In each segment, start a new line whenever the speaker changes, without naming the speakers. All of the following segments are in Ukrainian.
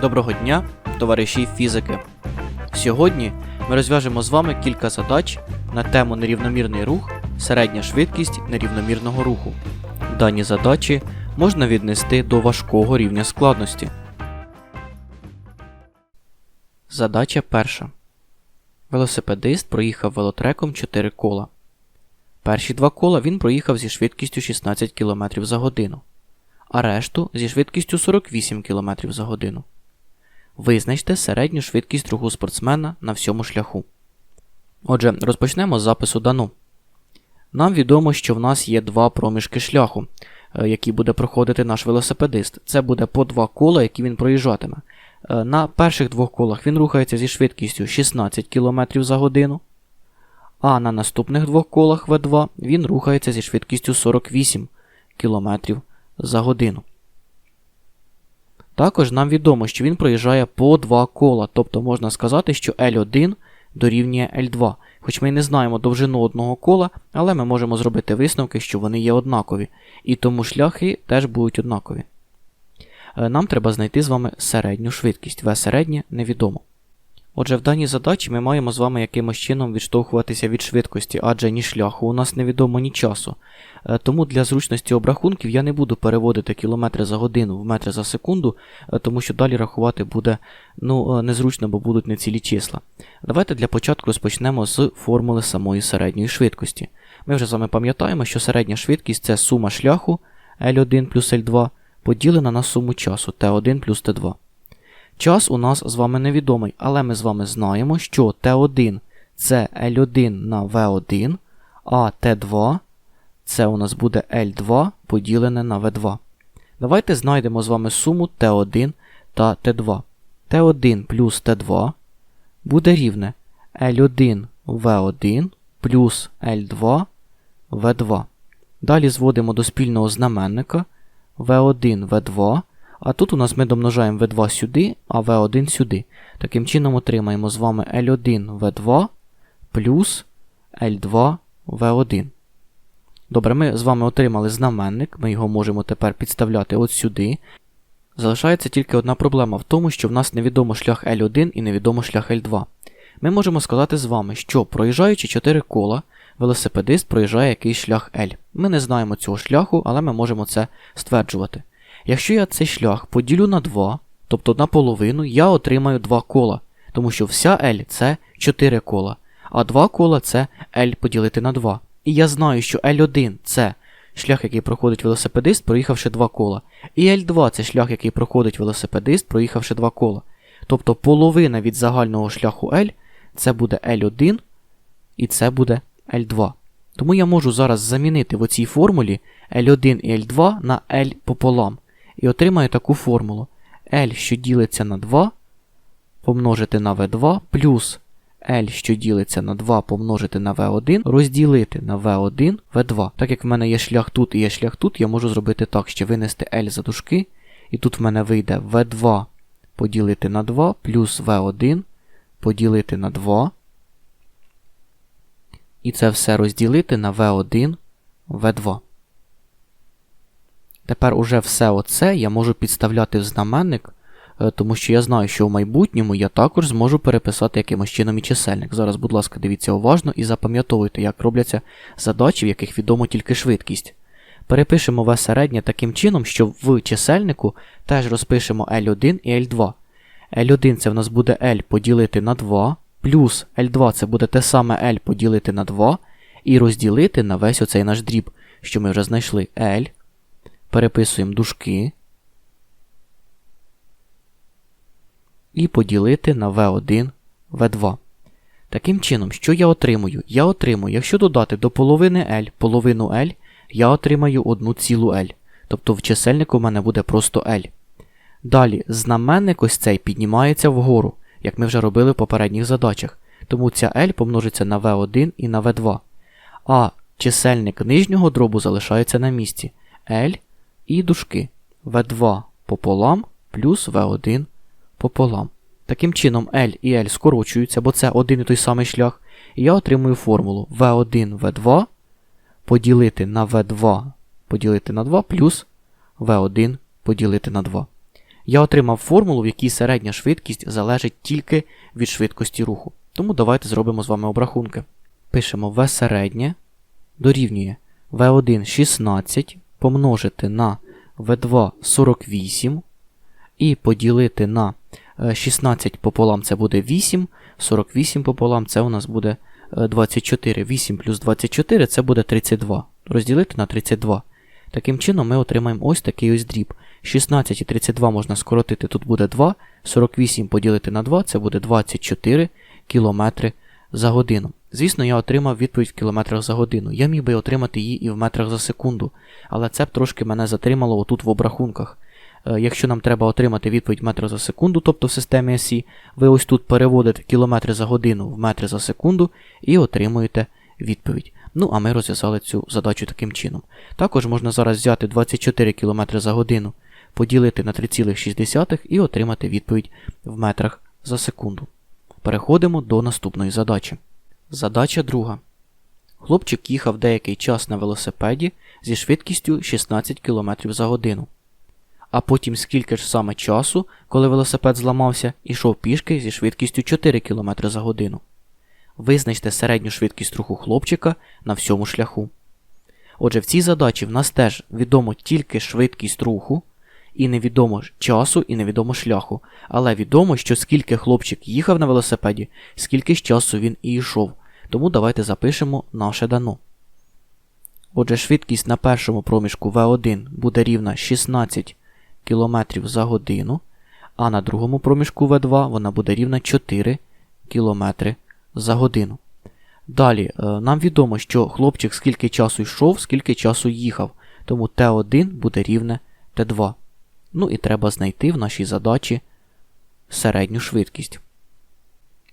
Доброго дня, товариші фізики. Сьогодні ми розв'яжемо з вами кілька задач на тему нерівномірний рух, середня швидкість нерівномірного руху. Дані задачі можна віднести до важкого рівня складності. Задача перша. Велосипедист проїхав велотреком 4 кола. Перші два кола він проїхав зі швидкістю 16 км за годину, а решту зі швидкістю 48 км за годину. Визначте середню швидкість руху спортсмена на всьому шляху. Отже, розпочнемо з запису дану. Нам відомо, що в нас є два проміжки шляху, е, які буде проходити наш велосипедист. Це буде по два кола, які він проїжджатиме. Е, На перших двох колах він рухається зі швидкістю 16 км за годину, а на наступних двох колах В2 він рухається зі швидкістю 48 км за годину. Також нам відомо, що він проїжджає по два кола, тобто можна сказати, що L1 дорівнює L2. Хоч ми й не знаємо довжину одного кола, але ми можемо зробити висновки, що вони є однакові, і тому шляхи теж будуть однакові. Е, Нам треба знайти з вами середню швидкість. В середнє невідомо. Отже, в даній задачі ми маємо з вами якимось чином відштовхуватися від швидкості, адже ні шляху у нас невідомо, ні часу. Е, Тому для зручності обрахунків я не буду переводити кілометри за годину в метри за секунду, е, тому що далі рахувати буде ну, е, незручно, бо будуть не цілі числа. Давайте для початку розпочнемо з формули самої середньої швидкості. Ми вже з вами пам'ятаємо, що середня швидкість це сума шляху L1 плюс L2 поділена на суму часу T1 плюс T2. Час у нас з вами невідомий, але ми з вами знаємо, що T1 це L1 на V1, а T2 це у нас буде L2 поділене на V2. Давайте знайдемо з вами суму T1 та T2. T1 плюс T2 буде рівне L1 V1 плюс L2 V2. Далі зводимо до спільного знаменника V1 V2. А тут у нас ми домножаємо V2 сюди, а V1 сюди. Таким чином отримаємо з вами L1 V2 плюс L2 V1. Добре, ми з вами отримали знаменник, ми його можемо тепер підставляти от сюди. Залишається тільки одна проблема в тому, що в нас невідомо шлях L1 і невідомо шлях L2. Ми можемо сказати з вами, що проїжджаючи 4 кола, велосипедист проїжджає якийсь шлях L. Ми не знаємо цього шляху, але ми можемо це стверджувати. Якщо я цей шлях поділю на 2, тобто на половину, я отримаю 2 кола, тому що вся L це 4 кола, а 2 кола це L поділити на 2. І я знаю, що L1 це шлях, який проходить велосипедист, проїхавши 2 кола. І L2 це шлях, який проходить велосипедист, проїхавши 2 кола. Тобто половина від загального шляху L це буде L1 і це буде L2. Тому я можу зараз замінити в оцій формулі L1 і L2 на L пополам. І отримаю таку формулу. L, що ділиться на 2, помножити на V2, плюс L, що ділиться на 2 помножити на V1, розділити на V1 V2. Так як в мене є шлях тут і є шлях тут, я можу зробити так, що винести L за дужки, і тут в мене вийде V2 поділити на 2 плюс V1 поділити на 2. І це все розділити на V1 V2. Тепер уже все оце я можу підставляти в знаменник, е, тому що я знаю, що в майбутньому я також зможу переписати якимось чином і чисельник. Зараз, будь ласка, дивіться уважно і запам'ятовуйте, як робляться задачі, в яких відомо тільки швидкість. Перепишемо В середнє таким чином, що в чисельнику теж розпишемо L1 і L2. L1 це в нас буде L поділити на 2, плюс L2 це буде те саме L поділити на 2, і розділити на весь оцей наш дріб, що ми вже знайшли L. Переписуємо дужки. І поділити на V1 V2. Таким чином, що я отримую? Я отримую, якщо додати до половини L половину L, я отримаю одну цілу L. Тобто в чисельнику в мене буде просто L. Далі знаменник ось цей піднімається вгору, як ми вже робили в попередніх задачах. Тому ця L помножиться на V1 і на V2. А чисельник нижнього дробу залишається на місці. L і дужки V2 пополам плюс V1 пополам. Таким чином L і L скорочуються, бо це один і той самий шлях. І я отримую формулу V1 V2 поділити на V2 поділити на 2 плюс V1 поділити на 2. Я отримав формулу, в якій середня швидкість залежить тільки від швидкості руху. Тому давайте зробимо з вами обрахунки. Пишемо V середнє дорівнює V1 16 помножити на V2 48 і поділити на е, 16 пополам це буде 8, 48 пополам це у нас буде е, 24. 8 плюс 24 це буде 32. Розділити на 32. Таким чином ми отримаємо ось такий ось дріб. 16 і 32 можна скоротити, тут буде 2, 48 поділити на 2 це буде 24 км за годину. Звісно, я отримав відповідь в кілометрах за годину. Я міг би отримати її і в метрах за секунду, але це б трошки мене затримало отут в обрахунках. Е, Якщо нам треба отримати відповідь метра за секунду, тобто в системі ОСі, ви ось тут переводите кілометри за годину в метри за секунду і отримуєте відповідь. Ну, а ми розв'язали цю задачу таким чином. Також можна зараз взяти 24 км за годину, поділити на 3,6 і отримати відповідь в метрах за секунду. Переходимо до наступної задачі. Задача друга. Хлопчик їхав деякий час на велосипеді зі швидкістю 16 км за годину. А потім скільки ж саме часу, коли велосипед зламався, ішов пішки зі швидкістю 4 км за годину. Визначте середню швидкість руху хлопчика на всьому шляху. Отже, в цій задачі в нас теж відомо тільки швидкість руху, і невідомо часу, і невідомо шляху, але відомо, що скільки хлопчик їхав на велосипеді, скільки ж часу він і йшов. Тому давайте запишемо наше дано. Отже, швидкість на першому проміжку V1 буде рівна 16 км за годину, а на другому проміжку V2 вона буде рівна 4 км за годину. Далі, е, нам відомо, що хлопчик скільки часу йшов, скільки часу їхав, тому Т1 буде рівне Т2. Ну і треба знайти в нашій задачі середню швидкість.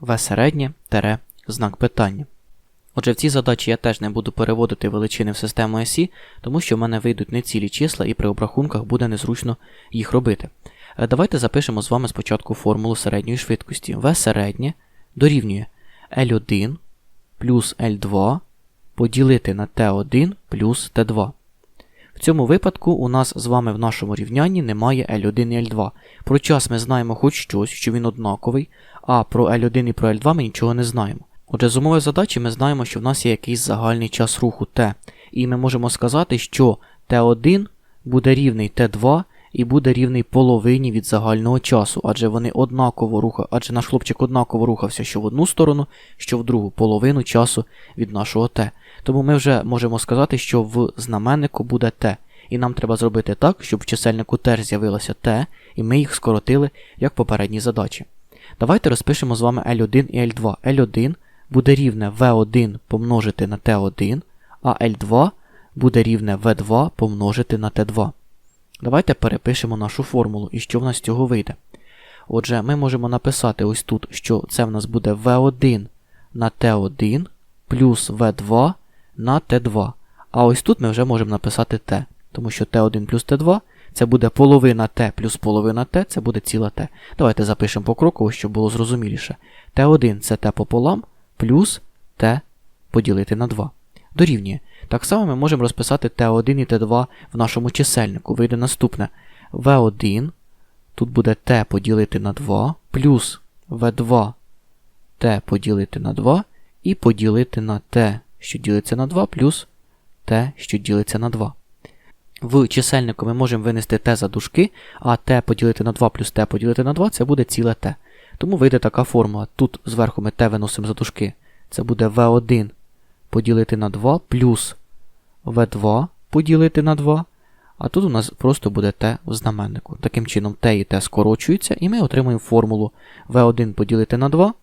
В середнє тере знак питання. Отже, в цій задачі я теж не буду переводити величини в систему осі, тому що в мене вийдуть не цілі числа і при обрахунках буде незручно їх робити. Е, Давайте запишемо з вами спочатку формулу середньої швидкості. В середнє дорівнює L1 плюс L2 поділити на T1 плюс T2. Цьому випадку у нас з вами в нашому рівнянні немає L1 і L2. Про час ми знаємо хоч щось, що він однаковий, а про L1 і про L2 ми нічого не знаємо. Отже, з умови задачі ми знаємо, що в нас є якийсь загальний час руху T, і ми можемо сказати, що T1 буде рівний T2 і буде рівний половині від загального часу, адже вони однаково руха, адже наш хлопчик однаково рухався що в одну сторону, що в другу половину часу від нашого T. Тому ми вже можемо сказати, що в знаменнику буде T. І нам треба зробити так, щоб в чисельнику теж з'явилося T, і ми їх скоротили, як в попередній задачі. Давайте розпишемо з вами L1 і L2. L1 буде рівне V1 помножити на T1, а L2 буде рівне V2 помножити на T2. Давайте перепишемо нашу формулу і що в нас з цього вийде. Отже, ми можемо написати ось тут, що це в нас буде V1 на T1 плюс V2 на T2. А ось тут ми вже можемо написати T, тому що T1 плюс T2 це буде половина T плюс половина T, це буде ціла T. Давайте запишемо покроково, щоб було зрозуміліше. T1 це T пополам, плюс T поділити на 2. Дорівнює. Так само ми можемо розписати T1 і T2 в нашому чисельнику. Вийде наступне V1, тут буде T поділити на 2, плюс V2 T поділити на 2 і поділити на T, що ділиться на 2, плюс T, що ділиться на 2. В чисельнику ми можемо винести t за дужки, а t поділити на 2 плюс t поділити на 2 це буде ціле t. Тому вийде така формула. Тут зверху ми t виносимо за дужки. Це буде v1 поділити на 2 плюс v2 поділити на 2. А тут у нас просто буде t в знаменнику. Таким чином t і t скорочуються, і ми отримаємо формулу v1 поділити на 2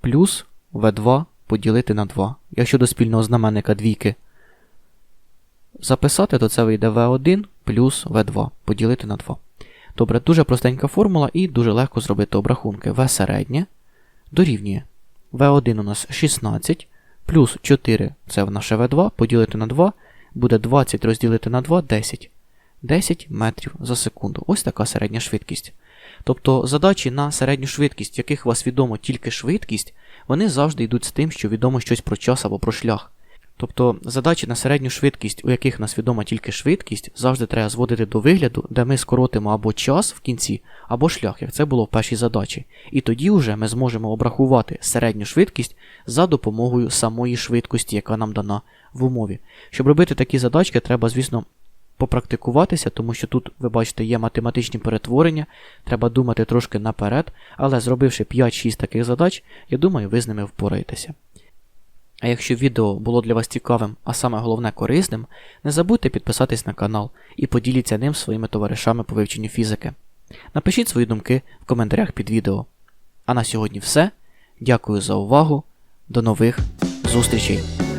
плюс v2 поділити на 2. Якщо до спільного знаменника двійки записати, то це вийде v1 плюс v2 поділити на 2. Добре, дуже простенька формула і дуже легко зробити обрахунки. v середнє дорівнює v1 у нас 16, плюс 4 це в наше v2, поділити на 2, буде 20 розділити на 2 10. 10 метрів за секунду. Ось така середня швидкість. Тобто задачі на середню швидкість, в яких вас відомо тільки швидкість, вони завжди йдуть з тим, що відомо щось про час або про шлях. Тобто задачі на середню швидкість, у яких нас відома тільки швидкість, завжди треба зводити до вигляду, де ми скоротимо або час в кінці, або шлях, як це було в першій задачі. І тоді вже ми зможемо обрахувати середню швидкість за допомогою самої швидкості, яка нам дана в умові. Щоб робити такі задачки, треба, звісно, попрактикуватися, тому що тут, ви бачите, є математичні перетворення, треба думати трошки наперед, але зробивши 5-6 таких задач, я думаю, ви з ними впораєтеся. А якщо відео було для вас цікавим, а саме головне корисним, не забудьте підписатись на канал і поділіться ним своїми товаришами по вивченню фізики. Напишіть свої думки в коментарях під відео. А на сьогодні все. Дякую за увагу. До нових зустрічей!